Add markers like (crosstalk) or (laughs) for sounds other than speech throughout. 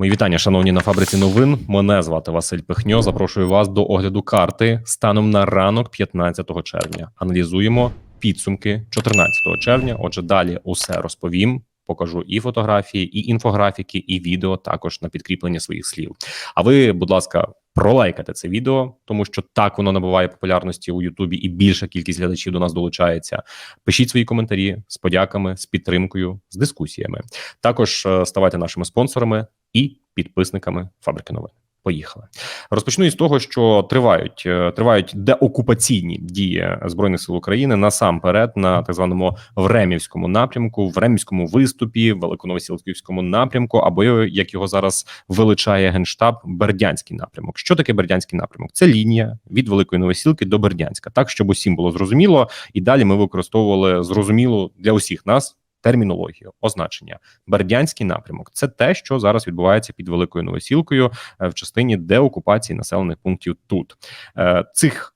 Мої вітання, шановні на фабриці новин. Мене звати Василь Пихньо. Запрошую вас до огляду карти станом на ранок 15 червня. Аналізуємо підсумки 14 червня. Отже, далі усе розповім. Покажу і фотографії, і інфографіки, і відео також на підкріплення своїх слів. А ви, будь ласка, пролайкайте це відео, тому що так воно набуває популярності у Ютубі, і більша кількість глядачів до нас долучається. Пишіть свої коментарі з подяками, з підтримкою, з дискусіями. Також е, ставайте нашими спонсорами і підписниками фабрики новин. Поїхали. Розпочну із того, що тривають е, тривають деокупаційні дії збройних сил України насамперед на так званому Времівському напрямку, Времівському виступі, Великоновосілківському напрямку, або як його зараз величає генштаб, Бердянський напрямок. Що таке Бердянський напрямок? Це лінія від Великої Новосілки до Бердянська, так щоб усім було зрозуміло, і далі ми використовували зрозуміло для усіх нас. Термінологію, означення Бердянський напрямок це те, що зараз відбувається під великою новосілкою е, в частині деокупації населених пунктів. Тут Е, цих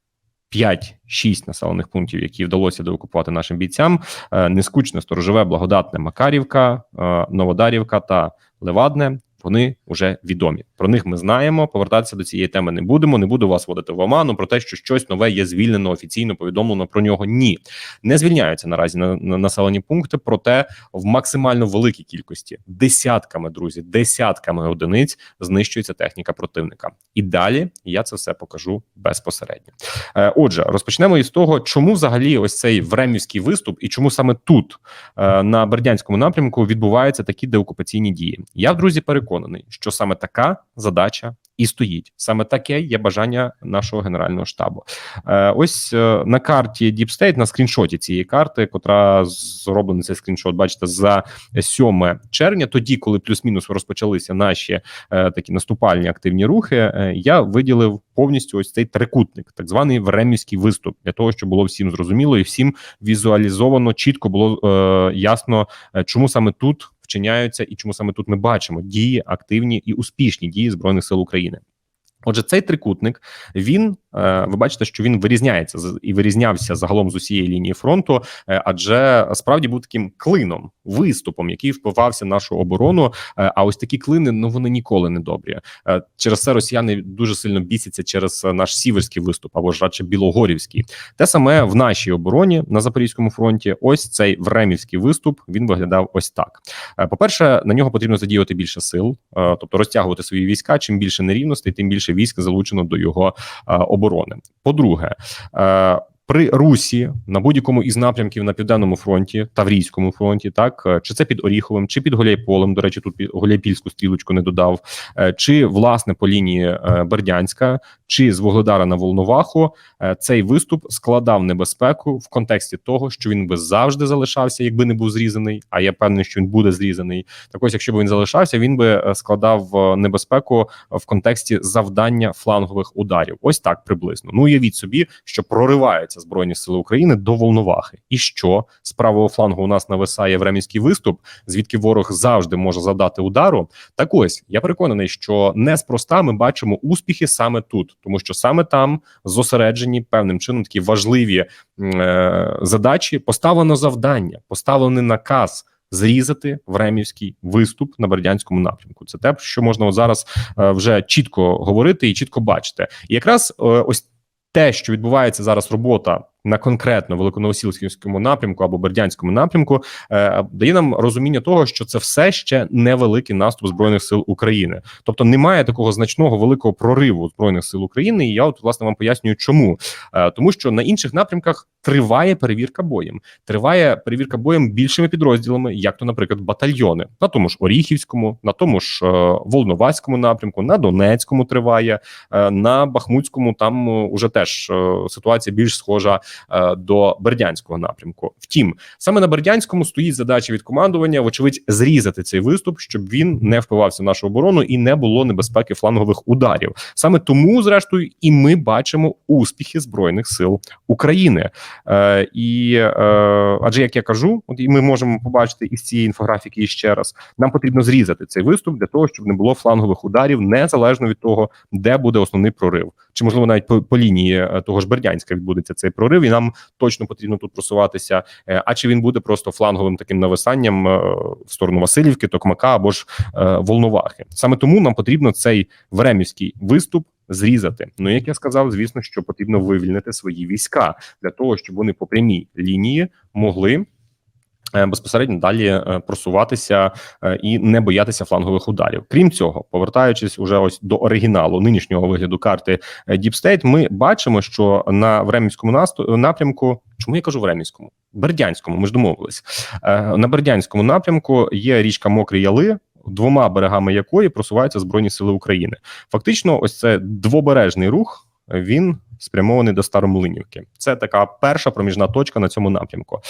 5-6 населених пунктів, які вдалося деокупувати нашим бійцям, е, нескучне сторожове, благодатне Макарівка, Новодарівка та Левадне. Вони вже відомі. Про них ми знаємо. Повертатися до цієї теми не будемо. Не буду вас водити в оману про те, що щось нове є звільнено офіційно повідомлено про нього. Ні, не звільняються наразі на, на населені пункти. Проте в максимально великій кількості десятками друзі, десятками одиниць знищується техніка противника. І далі я це все покажу безпосередньо. Е, Отже, розпочнемо із того, чому взагалі ось цей времівський виступ, і чому саме тут е, на Бердянському напрямку відбуваються такі деокупаційні дії. Я друзі переконаний, що саме така задача і стоїть. Саме таке є бажання нашого генерального штабу. Е, Ось е, на карті Deep State, на скріншоті цієї карти, котра зроблений цей скріншот, бачите, за 7 червня, тоді, коли плюс-мінус розпочалися наші е, такі наступальні активні рухи, я виділив повністю ось цей трикутник, так званий времівський виступ, для того, щоб було всім зрозуміло і всім візуалізовано, чітко було ясно, чому саме тут вчиняються і чому саме тут ми бачимо дії активні і успішні дії збройних сил України. Отже, цей трикутник він е, ви бачите, що він вирізняється і вирізнявся загалом з усієї лінії фронту, е, адже справді був таким клином, виступом, який впивався в нашу оборону. Е, А ось такі клини ну вони ніколи не добрі. Через це росіяни дуже сильно бісяться через наш сіверський виступ або ж радше білогорівський. Те саме в нашій обороні на запорізькому фронті. Ось цей времівський виступ він виглядав ось так. Е, По-перше, на нього потрібно задіяти більше сил, тобто розтягувати свої війська. Чим більше нерівностей, тим більше військ залучено до його е, оборони. По-друге, е, при Русі на будь-якому із напрямків на південному фронті, Таврійському фронті, так е, чи це під Оріховим, чи під Гуляйполем. До речі, тут Гуляйпільську стрілочку не додав, е, чи власне по лінії е, Бердянська, чи з Вугледара на Волноваху. Цей виступ складав небезпеку в контексті того, що він би завжди залишався, якби не був зрізаний. А я певний, що він буде зрізаний. Так ось, якщо б він залишався, він би складав небезпеку в контексті завдання флангових ударів. Ось так приблизно. Ну уявіть собі, що прориваються збройні сили України до Волновахи, і що з правого флангу у нас нависає времінський виступ, звідки ворог завжди може завдати удару. Так ось я переконаний, що неспроста ми бачимо успіхи саме тут, тому що саме там зосереджені певним чином такі важливі е, задачі. Поставлено завдання, поставлений наказ. Зрізати времівський виступ на бердянському напрямку. Це те, що можна от зараз е, вже чітко говорити і чітко бачити. І якраз е, ось те, що відбувається зараз робота на конкретно великоновосілківському напрямку або бердянському напрямку, е, дає нам розуміння того, що це все ще невеликий наступ збройних сил України. Тобто немає такого значного великого прориву збройних сил України. І я от власне вам пояснюю, чому Е, тому, що на інших напрямках триває перевірка боєм. Триває перевірка боєм більшими підрозділами, як то, наприклад, батальйони на тому ж Оріхівському, на тому ж е, Волноваському напрямку, на Донецькому триває, е, на Бахмутському. Там е, уже теж ситуація більш схожа до Бердянського напрямку. Втім, саме на Бердянському стоїть задача від командування, вочевидь, зрізати цей виступ, щоб він не впивався в нашу оборону і не було небезпеки флангових ударів. Саме тому, зрештою, і ми бачимо успіхи збройних сил України. Е, і е, адже як я кажу, от і ми можемо побачити із цієї інфографіки ще раз. Нам потрібно зрізати цей виступ для того, щоб не було флангових ударів, незалежно від того, де буде основний прорив, чи можливо навіть по, по лінії е, того ж Бердянська відбудеться цей прорив, і нам точно потрібно тут просуватися. Е, А чи він буде просто фланговим таким нависанням е, в сторону Васильівки, Токмака або ж е, Волновахи? Саме тому нам потрібно цей времівський виступ зрізати. Ну як я сказав, звісно, що потрібно вивільнити свої війська для того, щоб вони по прямій лінії могли. е, Безпосередньо далі е, просуватися е, і не боятися флангових ударів. Крім цього, повертаючись уже ось до оригіналу нинішнього вигляду карти Deep State, ми бачимо, що на Времівському насту- напрямку, чому я кажу Времівському? Бердянському, ми ж домовились. На Бердянському напрямку є річка Мокрі Яли, двома берегами якої просуваються Збройні Сили України. Фактично, ось це двобережний рух. Він спрямований до Старомлинівки. Це така перша проміжна точка на цьому напрямку.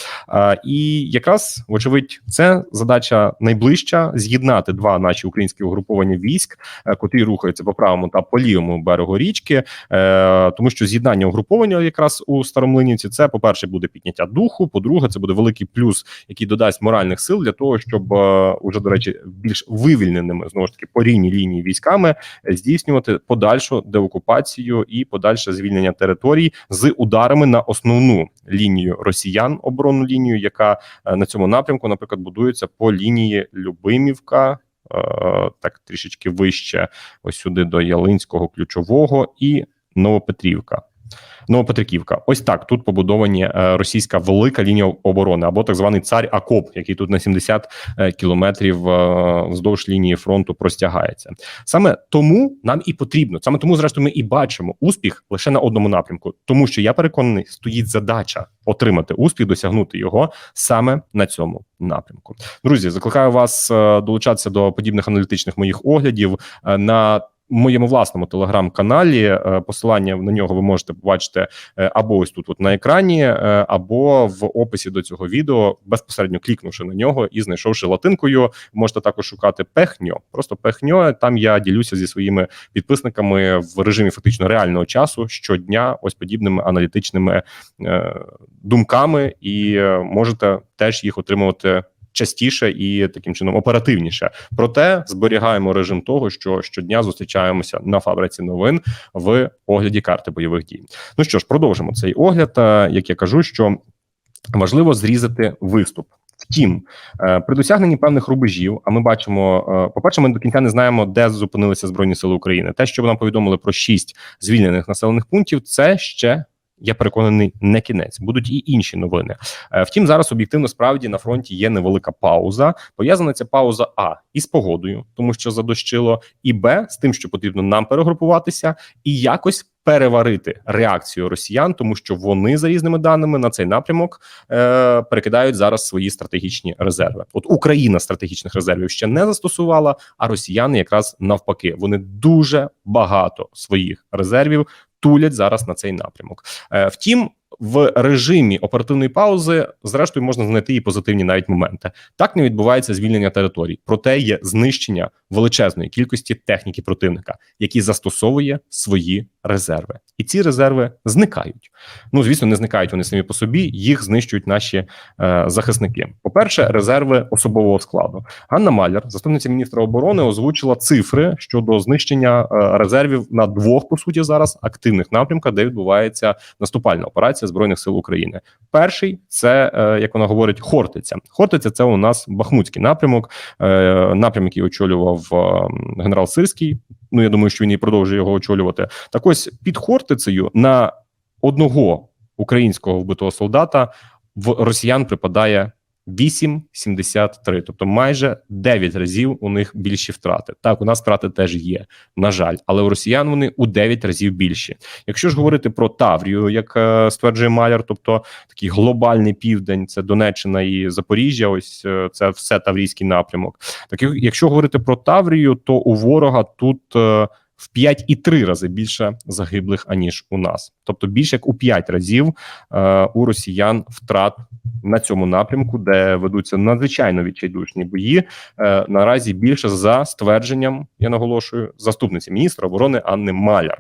І якраз, вочевидь, це задача найближча з'єднати два наші українські угруповання військ, е, котрі рухаються по правому та по лівому берегу річки. Е, тому що з'єднання угруповання якраз у Старомлинівці це, по-перше, буде підняття духу. По-друге, це буде великий плюс, який додасть моральних сил для того, щоб е, уже до речі, більш вивільненими знову ж таки по рівній лінії військами здійснювати подальшу деокупацію і подальше звільнення територій з ударами на основну лінію росіян, оборонну лінію, яка е, на цьому напрямку, наприклад, будується по лінії Любимівка. е, Так, трішечки вище, ось сюди до Ялинського ключового і Новопетрівка. Новопетриківка. Ось так тут побудовані е, російська велика лінія оборони або так званий цар Акоп, який тут на 70 е, кілометрів е, вздовж лінії фронту простягається. Саме тому нам і потрібно. Саме тому, зрештою, ми і бачимо успіх лише на одному напрямку, тому що я переконаний, стоїть задача отримати успіх, досягнути його саме на цьому напрямку. Друзі, закликаю вас долучатися до подібних аналітичних моїх оглядів на моєму власному телеграм-каналі. Е, Посилання на нього ви можете побачити е, або ось тут, от на екрані, е, або в описі до цього відео, безпосередньо клікнувши на нього і знайшовши латинкою, можете також шукати пехньо. Просто пехньо. Там я ділюся зі своїми підписниками в режимі фактично реального часу щодня, ось подібними аналітичними думками, і можете теж їх отримувати. Частіше і таким чином оперативніше, проте зберігаємо режим того, що щодня зустрічаємося на фабриці новин в огляді карти бойових дій. Ну що ж, продовжимо цей огляд. Е, Як я кажу, що важливо зрізати виступ. Втім, е, при досягненні певних рубежів, а ми бачимо, е, по-перше, ми до кінця не знаємо, де зупинилися збройні сили України. Те, що нам повідомили про шість звільнених населених пунктів, це ще. Я переконаний, не кінець будуть і інші новини. Е, Втім, зараз об'єктивно справді на фронті є невелика пауза. Пов'язана ця пауза а із погодою, тому що задощило, і б з тим, що потрібно нам перегрупуватися і якось переварити реакцію росіян, тому що вони за різними даними на цей напрямок е, перекидають зараз свої стратегічні резерви. От Україна стратегічних резервів ще не застосувала, а росіяни якраз навпаки вони дуже багато своїх резервів тулять зараз на цей напрямок. Е, втім. В режимі оперативної паузи, зрештою, можна знайти і позитивні навіть моменти. Так не відбувається звільнення територій, проте є знищення величезної кількості техніки противника, який застосовує свої резерви, і ці резерви зникають. Ну звісно, не зникають вони самі по собі, їх знищують наші е, захисники. По перше, резерви особового складу. Ганна Маляр, заступниця міністра оборони, озвучила цифри щодо знищення е, резервів на двох по суті зараз активних напрямках, де відбувається наступальна операція збройних сил України. Перший це е, як вона говорить, Хортиця. Хортиця це у нас Бахмутський напрямок, напрям, напрямок, який очолював е, генерал Сирський. Ну я думаю, що він і продовжує його очолювати. Так ось під Хортицею на одного українського вбитого солдата в росіян припадає 8,73, тобто майже 9 разів у них більші втрати. Так, у нас втрати теж є, на жаль, але у росіян вони у 9 разів більші. Якщо ж говорити про Таврію, як е, стверджує Маляр, тобто такий глобальний південь, це Донеччина і Запоріжжя, ось е, це все Таврійський напрямок. Так якщо говорити про Таврію, то у ворога тут. е, в 5,3 рази більше загиблих аніж у нас, тобто більше як у 5 разів е, у росіян втрат на цьому напрямку, де ведуться надзвичайно відчайдушні бої. Е, наразі більше за ствердженням, я наголошую, заступниці міністра оборони Анни Маляр.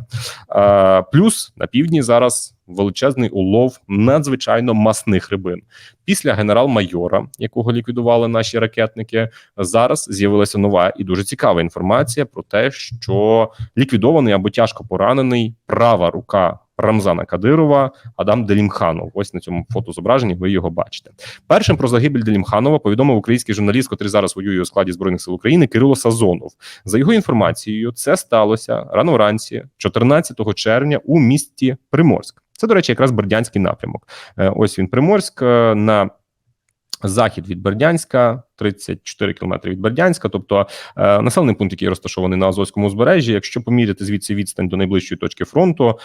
Е, плюс на півдні зараз величезний улов надзвичайно масних рибин. Після генерал-майора, якого ліквідували наші ракетники, зараз з'явилася нова і дуже цікава інформація про те, що ліквідований або тяжко поранений права рука Рамзана Кадирова Адам Делімханов. Ось на цьому фотозображенні ви його бачите. Першим про загибель Делімханова повідомив український журналіст, котрий зараз воює у складі збройних сил України, Кирило Сазонов. За його інформацією, це сталося рано вранці, 14 червня, у місті Приморськ. Це, до речі, якраз Бердянський напрямок. Е, Ось він Приморськ е, на захід від Бердянська, 34 кілометри від Бердянська, тобто е, населений пункт, який розташований на Азовському узбережжі. Якщо поміряти звідси відстань до найближчої точки фронту,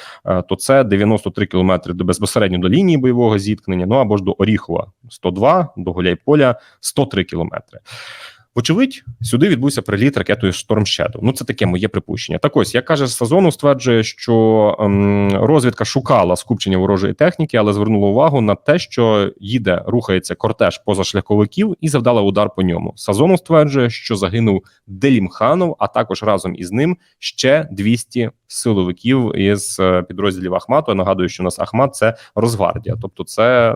то це 93 кілометри до безпосередньо до лінії бойового зіткнення. Ну або ж до Оріхова 102, до Гуляйполя 103 кілометри. Вочевидь, сюди відбувся приліт ракетою Storm Shadow. Ну це таке моє припущення. Так ось як каже Сазону, стверджує, що ем, розвідка шукала скупчення ворожої техніки, але звернула увагу на те, що їде, рухається кортеж позашляховиків і завдала удар по ньому. Сазону стверджує, що загинув Делімханов, а також разом із ним ще 200 силовиків із е, підрозділів Ахмату. Я нагадую, що у нас Ахмат це Росгвардія, тобто це,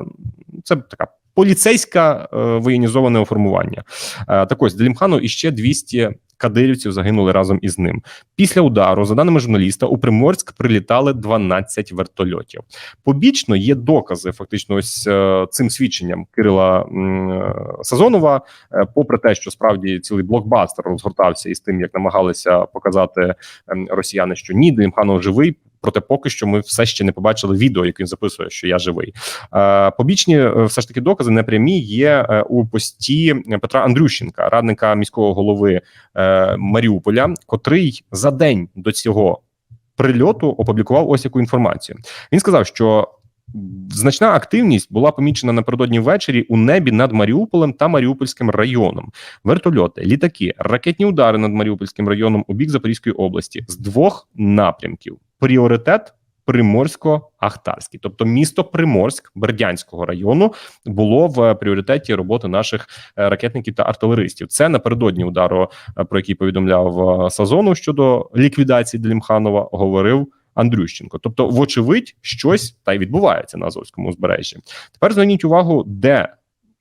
це така. Поліцейське воєнізоване уформування. Е, так ось Делімханов і ще 200 кадирівців загинули разом із ним. Після удару, за даними журналіста, у Приморськ прилітали 12 вертольотів. Побічно є докази, фактично, ось е, цим свідченням Кирила е, Сазонова. Попри те, що справді цілий блокбастер розгортався із тим, як намагалися показати ем, росіяни, що ні, Делімханов живий. Проте поки що ми все ще не побачили відео, яке він записує, що я живий. Е, побічні е, все ж таки докази непрямі є е, у пості Петра Андрющенка, радника міського голови Маріуполя, котрий за день до цього прильоту опублікував ось яку інформацію. Він сказав, що значна активність була помічена напередодні ввечері у небі над Маріуполем та Маріупольським районом. Вертольоти, літаки, ракетні удари над Маріупольським районом у бік Запорізької області з двох напрямків. Пріоритет Приморсько-Ахтарський, тобто місто Приморськ Бердянського району, було в пріоритеті роботи наших е, ракетників та артилеристів. Це напередодні удару, е, про який повідомляв е, Сазону щодо ліквідації Делімханова, говорив. Андрющенко, тобто, вочевидь, щось та й відбувається на Азовському узбережжі. Тепер зверніть увагу, де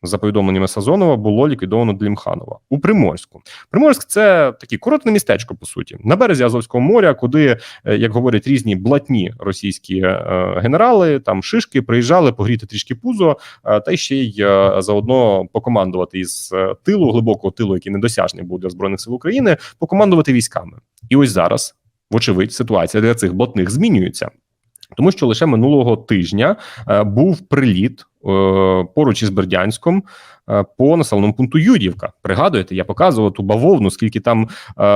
за повідомленнями Сазонова було ліквідовано Длімханова у Приморську. Приморськ це таке коротке містечко, по суті, на березі Азовського моря, куди, е, як говорять різні блатні російські е, генерали, там шишки приїжджали погріти трішки пузо, е, та ще й заодно покомандувати із тилу, глибокого тилу, який недосяжний був для збройних сил України, покомандувати військами. І ось зараз, вочевидь, ситуація для цих блатних змінюється. Тому що лише минулого тижня е, був приліт е, поруч із Бердянськом е, по населеному пункту Юрівка. Пригадуєте, я показував ту бавовну, скільки там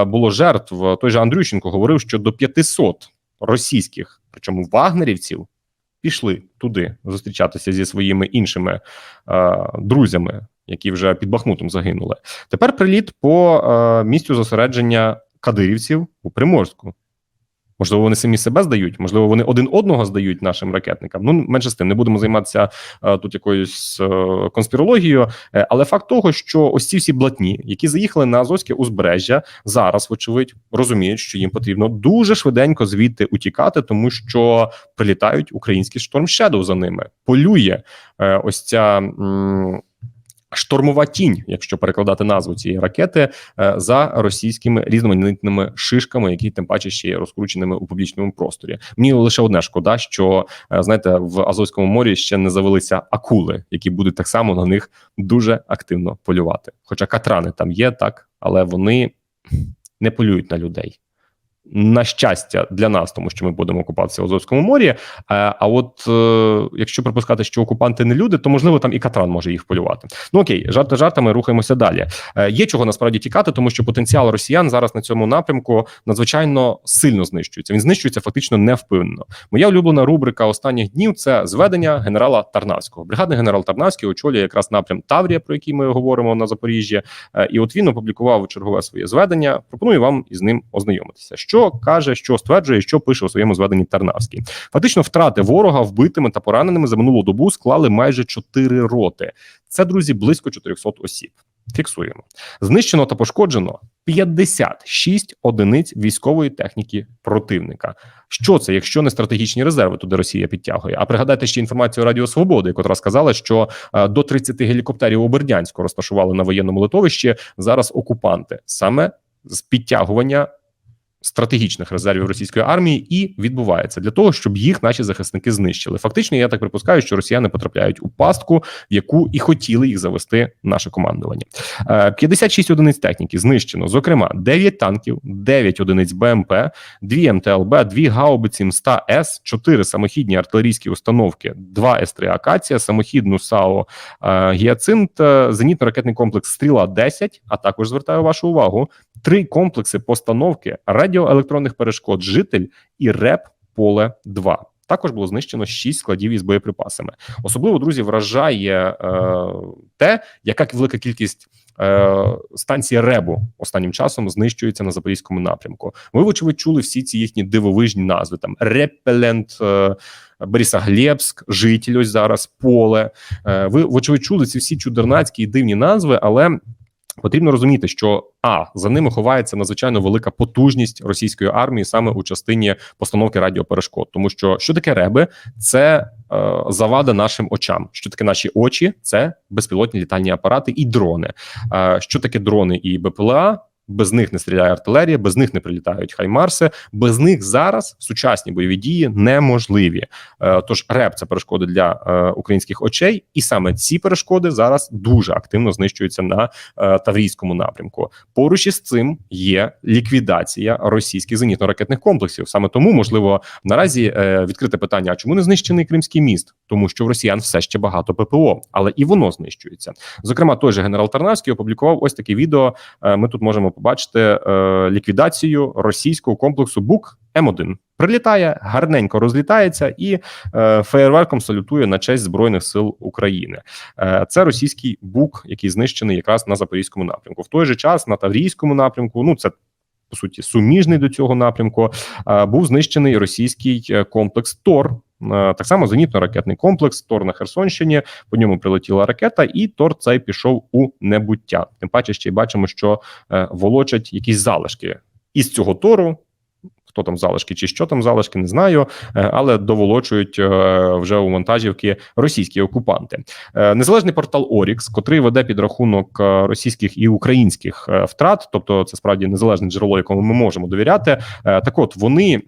було жертв. Той же Андрющенко говорив, що до 500 російських, причому вагнерівців, пішли туди зустрічатися зі своїми іншими е, друзями, які вже під Бахмутом загинули. Тепер приліт по е, місцю зосередження кадирівців у Приморську. Можливо, вони самі себе здають, можливо, вони один одного здають нашим ракетникам. Ну менше з тим, не будемо займатися е, тут якоюсь е, конспірологією. Е, але факт того, що ось ці всі блатні, які заїхали на Азовське узбережжя, зараз, вочевидь, розуміють, що їм потрібно дуже швиденько звідти утікати, тому що прилітають українські Storm Shadow за ними. Полює ось ця. М- Штормова тінь, якщо перекладати назву цієї ракети, е, за російськими різноманітними шишками, які тим паче ще є розкрученими у публічному просторі. Мені лише одне шкода, що е, знаєте, в Азовському морі ще не завелися акули, які будуть так само на них дуже активно полювати. Хоча катрани там є, так але вони не полюють на людей. На щастя для нас, тому що ми будемо окупатися в Азовському морі. Е, А от е, якщо припускати, що окупанти не люди, то можливо там і катран може їх полювати. Ну окей, жарти жартами рухаємося далі. Е, Є чого насправді тікати, тому що потенціал росіян зараз на цьому напрямку надзвичайно сильно знищується. Він знищується фактично невпинно. Моя улюблена рубрика останніх днів це зведення генерала Тарнавського. Бригадний генерал Тарнавський очолює якраз напрям Таврія, про який ми говоримо на Запоріжжі. І от він опублікував чергове своє зведення. Пропоную вам із ним ознайомитися. Що каже, що стверджує, що пише у своєму зведенні Тарнавський. Фактично, втрати ворога вбитими та пораненими за минулу добу склали майже 4 роти. Це друзі близько 400 осіб. Фіксуємо. Знищено та пошкоджено 56 одиниць військової техніки противника. Що це, якщо не стратегічні резерви, туди Росія підтягує? А пригадайте ще інформацію Радіо Свободи, яка сказала, що е, до 30 гелікоптерів у Бердянську розташували на воєнному литовищі зараз окупанти саме з підтягування стратегічних резервів російської армії і відбувається для того, щоб їх наші захисники знищили. Фактично, я так припускаю, що росіяни потрапляють у пастку, в яку і хотіли їх завести наше командування. Е, 56 одиниць техніки знищено. Зокрема, 9 танків, 9 одиниць БМП, 2 МТЛБ, 2 гаубиці МСТА С, 4 самохідні артилерійські установки, 2 С3 Акація, самохідну САО е, Гіацинт, е, зенітно-ракетний комплекс Стріла 10, а також звертаю вашу увагу три комплекси постановки радіоелектронних перешкод житель і РЕП поле 2 також було знищено 6 складів із боєприпасами. Особливо друзі вражає е, те, яка велика кількість е, станції РЕБу останнім часом знищується на запорізькому напрямку. Ви вочевидь чули всі ці їхні дивовижні назви: там Репелент. Е, Борисоглебськ, житель ось зараз поле. Е, ви вочевидь чули ці всі чудернацькі і дивні назви, але Потрібно розуміти, що а за ними ховається надзвичайно велика потужність російської армії саме у частині постановки радіоперешкод, тому що що таке реби, це е, завада нашим очам. Що таке наші очі? Це безпілотні літальні апарати і дрони. Е, що таке дрони і БПЛА? Без них не стріляє артилерія, без них не прилітають хаймарси. Без них зараз сучасні бойові дії неможливі. Е, тож РЕП це перешкоди для е, українських очей, і саме ці перешкоди зараз дуже активно знищуються на е, таврійському напрямку. Поруч із цим є ліквідація російських зенітно-ракетних комплексів. Саме тому можливо наразі відкрите питання: а чому не знищений Кримський міст? Тому що в росіян все ще багато ППО, але і воно знищується. Зокрема, той же генерал Тарнавський опублікував ось таке відео. Ми тут можемо побачити е, ліквідацію російського комплексу БУК М1. Прилітає гарненько розлітається і е, феєрверком салютує на честь збройних сил України. Е, це російський бук, який знищений якраз на запорізькому напрямку. В той же час на Таврійському напрямку. Ну це по суті суміжний до цього напрямку. Е, був знищений російський е, комплекс ТОР. Е, так само зенітно-ракетний комплекс Тор на Херсонщині. По ньому прилетіла ракета, і Тор цей пішов у небуття. Тим паче, ще й бачимо, що е, волочать якісь залишки із цього тору. Хто там залишки чи що там залишки, не знаю, е, але доволочують вже у вантажівки російські окупанти. Незалежний портал Орікс, котрий веде підрахунок російських і українських втрат, тобто це справді незалежне джерело, якому ми можемо довіряти. Так, от вони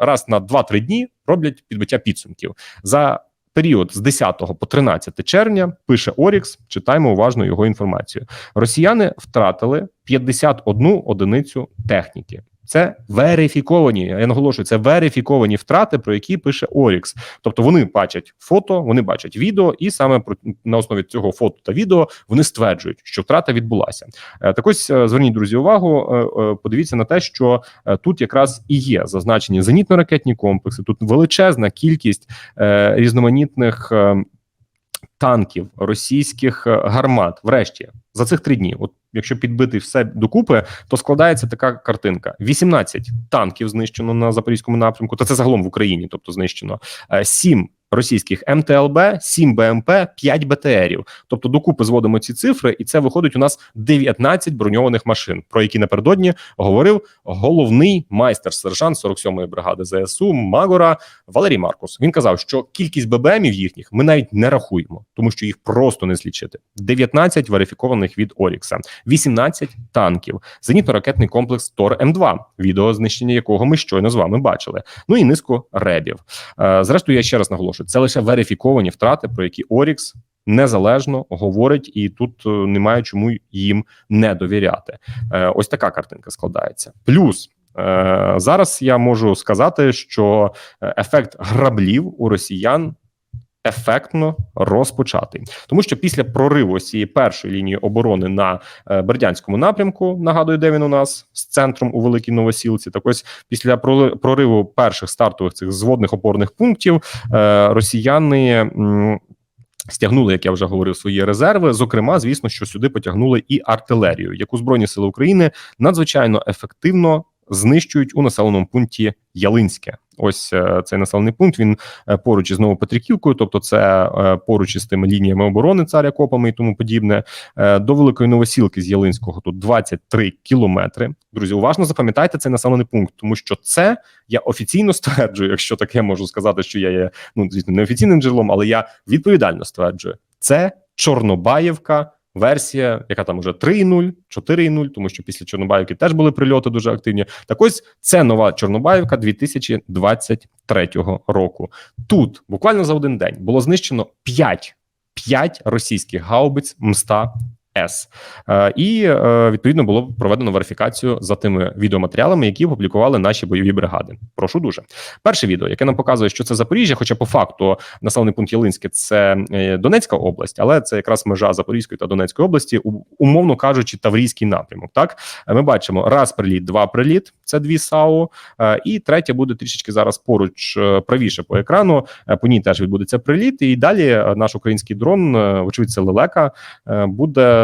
раз на 2-3 дні роблять підбиття підсумків за. Період з 10 по 13 червня пише Орікс. Читаємо уважно його інформацію. Росіяни втратили 51 одиницю техніки. Це верифіковані. Я наголошую, це верифіковані втрати, про які пише Орікс. Тобто вони бачать фото, вони бачать відео, і саме на основі цього фото та відео вони стверджують, що втрата відбулася. Е, так ось е, зверніть друзі увагу. Е, подивіться на те, що тут якраз і є зазначені зенітно-ракетні комплекси. Тут величезна кількість різноманітних танків, російських гармат. Врешті за цих три дні. От якщо підбити все докупи, то складається така картинка: 18 танків знищено на запорізькому напрямку. Та це загалом в Україні, тобто знищено 7 російських МТЛБ, 7 БМП, 5 БТРів. Тобто, докупи зводимо ці цифри, і це виходить у нас 19 броньованих машин, про які напередодні говорив головний майстер сержант 47-ї бригади ЗСУ Магора Валерій Маркус. Він казав, що кількість ББМів їхніх ми навіть не рахуємо, тому що їх просто не злічити. 19 верифікованих від Орікса, 18 танків, зенітно-ракетний комплекс Тор М2, відео знищення якого ми щойно з вами бачили. Ну і низку ребів. Е, зрештою, я ще раз наголошую наголошую, це лише верифіковані втрати, про які Орікс незалежно говорить, і тут е, немає чому їм не довіряти. Е, ось така картинка складається. Плюс. Е, зараз я можу сказати, що ефект граблів у росіян ефектно розпочатий, тому що після прориву цієї першої лінії оборони на е, Бердянському напрямку, нагадую, де він у нас з центром у Великій Новосілці. Так ось після прориву перших стартових цих зводних опорних пунктів е, росіяни. Стягнули, як я вже говорив, свої резерви. Зокрема, звісно, що сюди потягнули і артилерію, яку збройні сили України надзвичайно ефективно знищують у населеному пункті Ялинське. Ось е, цей населений пункт. Він е, поруч із Новопетриківкою, тобто це е, поруч із тими лініями оборони царя копами і тому подібне. До великої новосілки з Ялинського тут 23 кілометри. Друзі, уважно запам'ятайте цей населений пункт, тому що це я офіційно (laughs) стверджую, якщо таке можу сказати, що я є ну звісно неофіційним джерелом, але я відповідально стверджую, це Чорнобаївка. Версія, яка там уже 3.0, 4.0, тому що після Чорнобаївки теж були прильоти дуже активні. Так ось це нова Чорнобаївка 2023 року. Тут буквально за один день було знищено 5, 5 російських гаубиць мста С. Е, і е, відповідно було проведено верифікацію за тими відеоматеріалами, які опублікували наші бойові бригади. Прошу дуже. Перше відео, яке нам показує, що це Запоріжжя, хоча по факту населений пункт Ялинське це е, Донецька область, але це якраз межа Запорізької та Донецької області, умовно кажучи, Таврійський напрямок. Так ми бачимо раз приліт, два приліт. Це дві САУ, і третя буде трішечки зараз поруч правіше по екрану. По ній теж відбудеться приліт. І далі наш український дрон, вочевидь, це лелека, буде.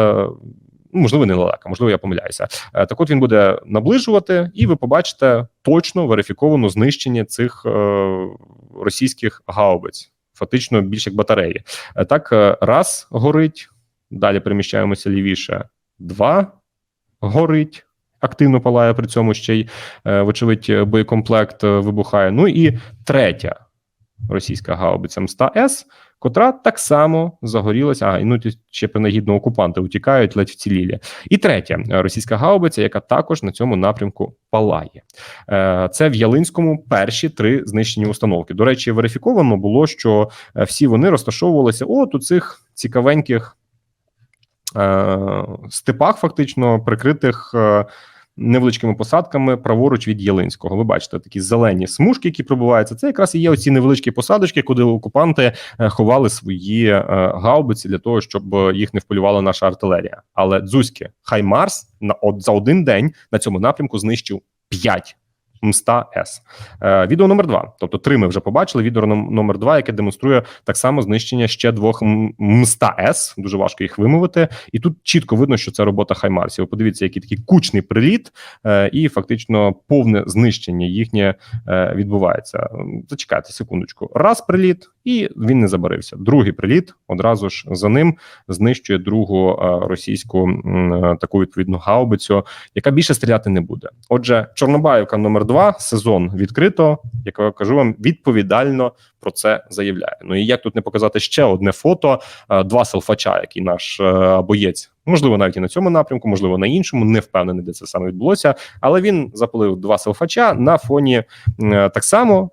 Ну, Можливо, не лелека, можливо, я помиляюся. Е, Так, от він буде наближувати, і ви побачите точно верифіковано знищення цих е, російських гаубиць, фактично більш як батареї. Е, Так, раз горить, далі переміщаємося лівіше. Два горить, активно палає при цьому ще й, вочевидь, боєкомплект вибухає. Ну і третя російська гаубиця МСТА С, котра так само загорілася. А, і ну ще принагідно окупанти утікають, ледь вцілілі. І третя е, російська гаубиця, яка також на цьому напрямку палає. Е, Це в Ялинському перші три знищені установки. До речі, верифіковано було, що е, всі вони розташовувалися от у цих цікавеньких степах, фактично прикритих. Невеличкими посадками праворуч від Єлинського. Ви бачите такі зелені смужки, які пробуваються. Це якраз і є оці невеличкі посадочки, куди окупанти е, ховали свої е, гаубиці для того, щоб їх не вполювала наша артилерія. Але дзузьки Хаймарс на от за один день на цьому напрямку знищив 5 Мста С. Е, відео номер два. Тобто три ми вже побачили. Відео ном- номер два, яке демонструє так само знищення ще двох Мста С. Дуже важко їх вимовити. І тут чітко видно, що це робота Хаймарсів. Подивіться, який такий кучний приліт, е, і фактично повне знищення їхнє е, відбувається. Зачекайте секундочку. Раз приліт, і він не забарився. Другий приліт одразу ж за ним знищує другу російську таку відповідну гаубицю, яка більше стріляти не буде. Отже, Чорнобаївка номер два сезон відкрито. Як я кажу вам, відповідально про це заявляє. Ну і як тут не показати ще одне фото, е, два селфача, який наш е, боєць, можливо, навіть і на цьому напрямку, можливо, на іншому, не впевнений, де це саме відбулося. Але він запалив два селфача на фоні е, так само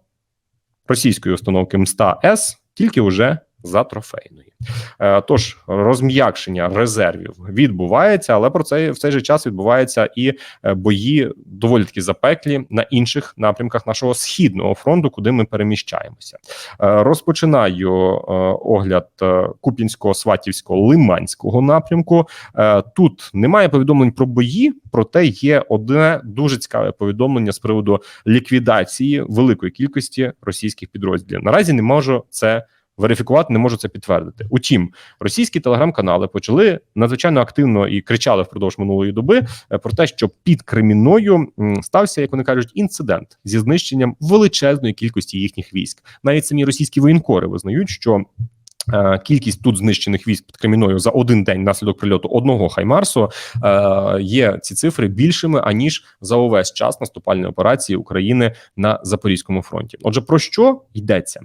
російської установки МСТА С, тільки вже за трофейної. Е, Тож розм'якшення резервів відбувається, але про це в цей же час відбуваються і е, бої доволі таки запеклі на інших напрямках нашого східного фронту, куди ми переміщаємося. Е, Розпочинаю огляд Куп'янського, Сватівського, Лиманського напрямку. Тут немає повідомлень про бої, проте є одне дуже цікаве повідомлення з приводу ліквідації великої кількості російських підрозділів. Наразі не можу це верифікувати, не можу це підтвердити. Утім, російські телеграм-канали почали надзвичайно активно і кричали впродовж минулої доби е, про те, що під Креміною стався, як вони кажуть, інцидент зі знищенням величезної кількості їхніх військ. Навіть самі російські воєнкори визнають, що. Е, Кількість тут знищених військ під Креміною за один день наслідок прильоту одного Хаймарсу е, є ці цифри більшими аніж за увесь час наступальної операції України на Запорізькому фронті. Отже, про що йдеться?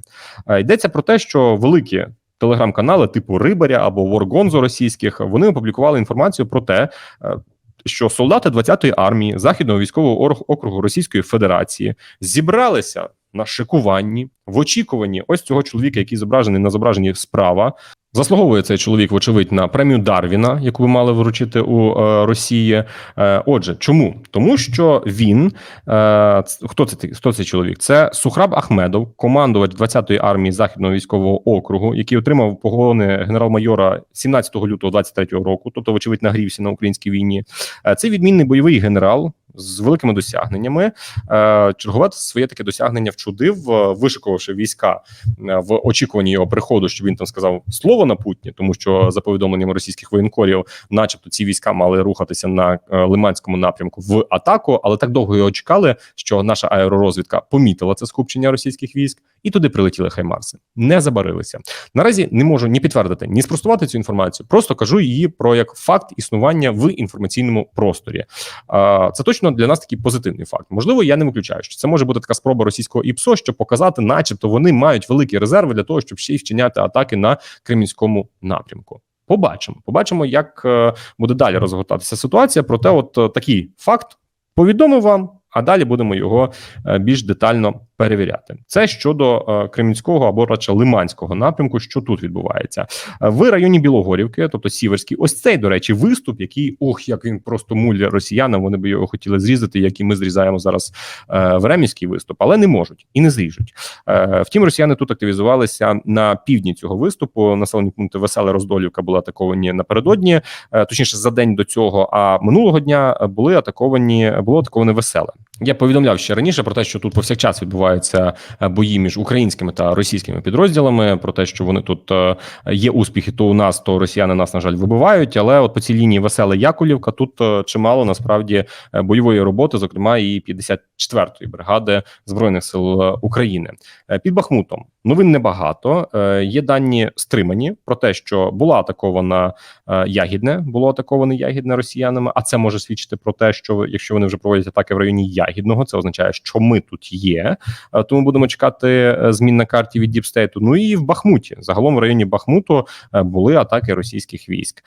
Е, Йдеться про те, що великі телеграм-канали типу Рибаря або Воргонзо російських вони опублікували інформацію про те. Що солдати 20-ї армії західного військового округу Російської Федерації зібралися на шикуванні в очікуванні ось цього чоловіка, який зображений на зображенні справа. Заслуговує цей чоловік, вочевидь, на премію Дарвіна, яку ви мали вручити у е, Росії. Е, отже, чому? Тому що він е, хто це хто цей чоловік? Це Сухраб Ахмедов, командувач 20-ї армії західного військового округу, який отримав погони генерал-майора 17 лютого 23 року, тобто, вочевидь, нагрівся на українській війні. Е, Це відмінний бойовий генерал з великими досягненнями. Е, чергове своє таке досягнення вчудив, вишикувавши війська е, в очікуванні його приходу, щоб він там сказав слово на путні, тому що за повідомленням російських воєнкорів, начебто, ці війська мали рухатися на е, лиманському напрямку в атаку, але так довго його чекали, що наша аеророзвідка помітила це скупчення російських військ, і туди прилетіли хаймарси. Не забарилися. Наразі не можу ні підтвердити, ні спростувати цю інформацію. Просто кажу її про як факт існування в інформаційному просторі. Це точно для нас такий позитивний факт. Можливо, я не виключаю, що це може бути така спроба російського ІПСО, щоб показати, начебто, вони мають великі резерви для того, щоб ще й вчиняти атаки на кремінському напрямку. Побачимо, побачимо, як е, буде далі розгортатися ситуація. Проте, от е, такий факт повідомив вам. А далі будемо його е, більш детально перевіряти. Це щодо е, Кремінського або радше Лиманського напрямку, що тут відбувається Е, в районі Білогорівки, тобто Сіверський. Ось цей, до речі, виступ, який ох, як він просто муля росіянам. Вони би його хотіли зрізати, як і ми зрізаємо зараз е, Времівський виступ, але не можуть і не зріжуть. Втім, росіяни тут активізувалися на півдні цього виступу. Населені пункти Веселе Роздолівка були атаковані напередодні, точніше за день до цього. А минулого дня були атаковані, було атаковане веселе. Я повідомляв ще раніше про те, що тут повсякчас відбуваються е, бої між українськими та російськими підрозділами. Про те, що вони тут е, є успіхи, то у нас, то росіяни нас на жаль вибивають. Але от по цій лінії весела Якулівка тут е, чимало насправді бойової роботи, зокрема і 54-ї бригади збройних сил України під Бахмутом. Новин небагато. Є дані стримані про те, що була атакована Ягідне, було атаковане Ягідне росіянами. А це може свідчити про те, що якщо вони вже проводять атаки в районі Ягідного, це означає, що ми тут є. Е, Тому будемо чекати е, змін на карті від Діпстейту. Ну і в Бахмуті. Загалом в районі Бахмуту е, були атаки російських військ.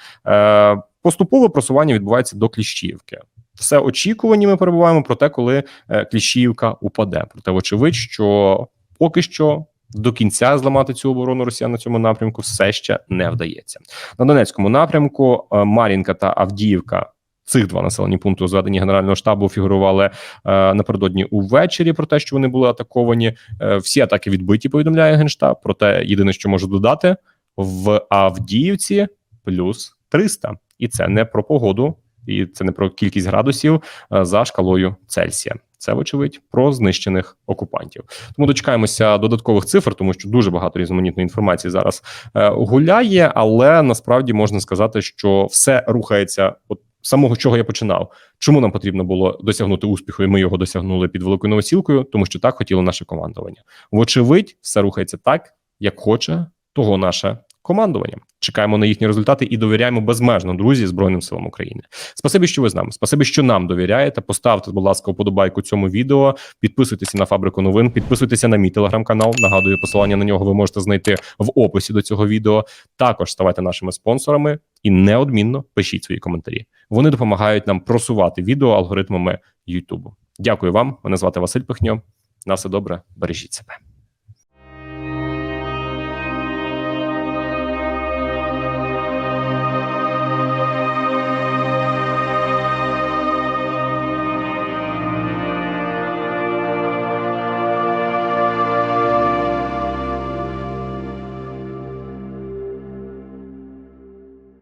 Поступове просування відбувається до Кліщіївки. Все очікувані ми перебуваємо про те, коли Кліщіївка упаде. Проте, вочевидь, що поки що. До кінця зламати цю оборону Росіян на цьому напрямку все ще не вдається. На Донецькому напрямку Мар'їнка та Авдіївка. Цих два населені пункти у зведенні Генерального штабу фігурували е, напередодні увечері про те, що вони були атаковані. Е, всі атаки відбиті, повідомляє генштаб. Проте єдине, що можу додати, в Авдіївці плюс 300. І це не про погоду, і це не про кількість градусів е, за шкалою Цельсія. Це, вочевидь, про знищених окупантів. Тому дочекаємося додаткових цифр, тому що дуже багато різноманітної інформації зараз е, гуляє, але насправді можна сказати, що все рухається от самого чого я починав. Чому нам потрібно було досягнути успіху, і ми його досягнули під великою новосілкою, тому що так хотіло наше командування. Вочевидь, все рухається так, як хоче того наше командування. Чекаємо на їхні результати і довіряємо безмежно друзі Збройним силам України. Спасибі, що ви з нами. Спасибі, що нам довіряєте. Поставте, будь ласка, вподобайку цьому відео. Підписуйтеся на фабрику новин, підписуйтеся на мій телеграм-канал. Нагадую, посилання на нього ви можете знайти в описі до цього відео. Також ставайте нашими спонсорами і неодмінно пишіть свої коментарі. Вони допомагають нам просувати відео алгоритмами Ютубу. Дякую вам. Мене звати Василь Пихньо. На все добре, бережіть себе.